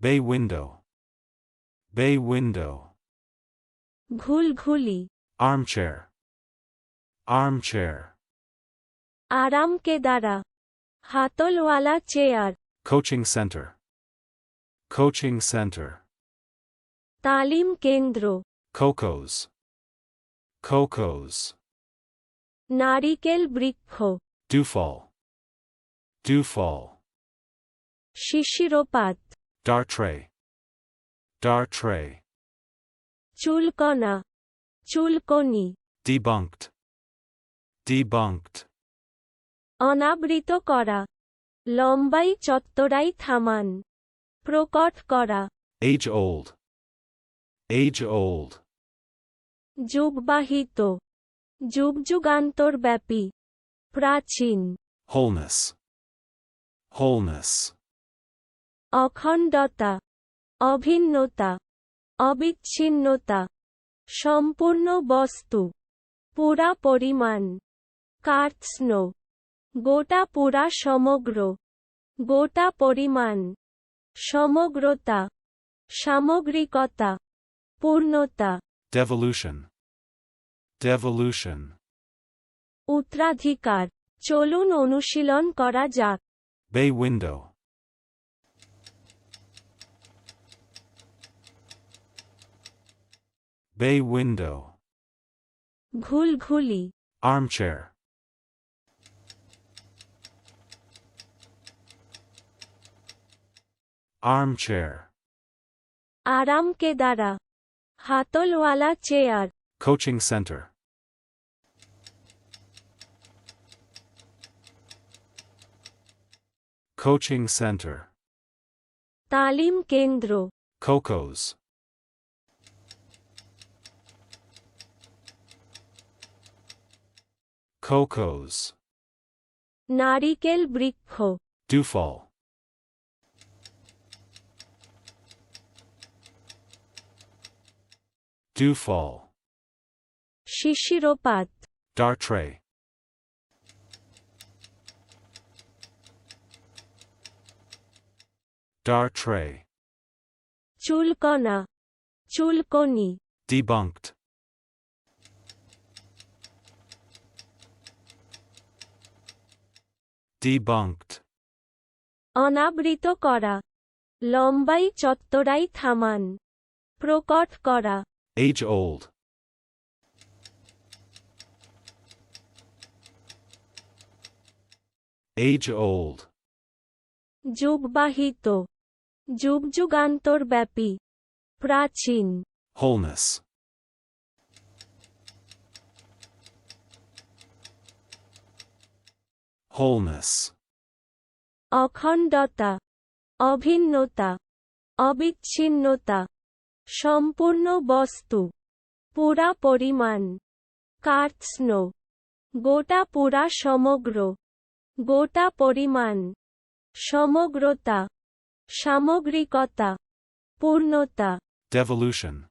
Bay window. Bay window. ঘুলঘুলি Armchair. Armchair. আরাম কেদারা হাতলওয়ালা chair Coaching center. Coaching center. তালিম কেন্দ্র Cocos. Cocos. নারিকেল বৃক্ষ Dewfall. Dewfall. শিশিরপাত Dar tray. Dar tray. চুলকনা চুলকনি Debunked. Debunked. অনাবৃত করা লম্বাই চত্বরাই থামান প্রকট করা Age old. Age old. যুগবাহিত যুগযুগান্তরব্যাপী প্রাচীন Wholeness. Wholeness. অখণ্ডতা অভিন্নতা অবিচ্ছিন্নতা সম্পূর্ণ বস্তু পুরা পরিমাণ কার্টস্নো গোটা পুরা সমগ্র গোটা পরিমাণ সমগ্রতা সামগ্রিকতা পূর্ণতা Devolution. Devolution. উত্তরাধিকার চলুন অনুশীলন করা যাক Bay window. Bay window. Ghulghuli. Armchair. Armchair. Aram Kedara. Hatolwala chair. Coaching center. Coaching center. Talim Kendro. Cocos. Cocos. নারিকেল বৃক্ষ Dewfall. Dewfall. শিশিরপাত Dar tray. Dar tray. চুলকনা চুলকনি Debunked. Debunked. অনাবৃত করা লম্বাই চত্বরাই থামান প্রকট করা Age old. Age old. যুগবাহিত যুগযুগান্তরব্যাপী প্রাচীন Wholeness. Wholeness. অখণ্ডতা অভিন্নতা অবিচ্ছিন্নতা সম্পূর্ণ বস্তু পুরা পরিমাণ কার্টস্নো গোটা পুরা সমগ্র গোটা পরিমাণ সমগ্রতা সামগ্রিকতা পূর্ণতা Devolution.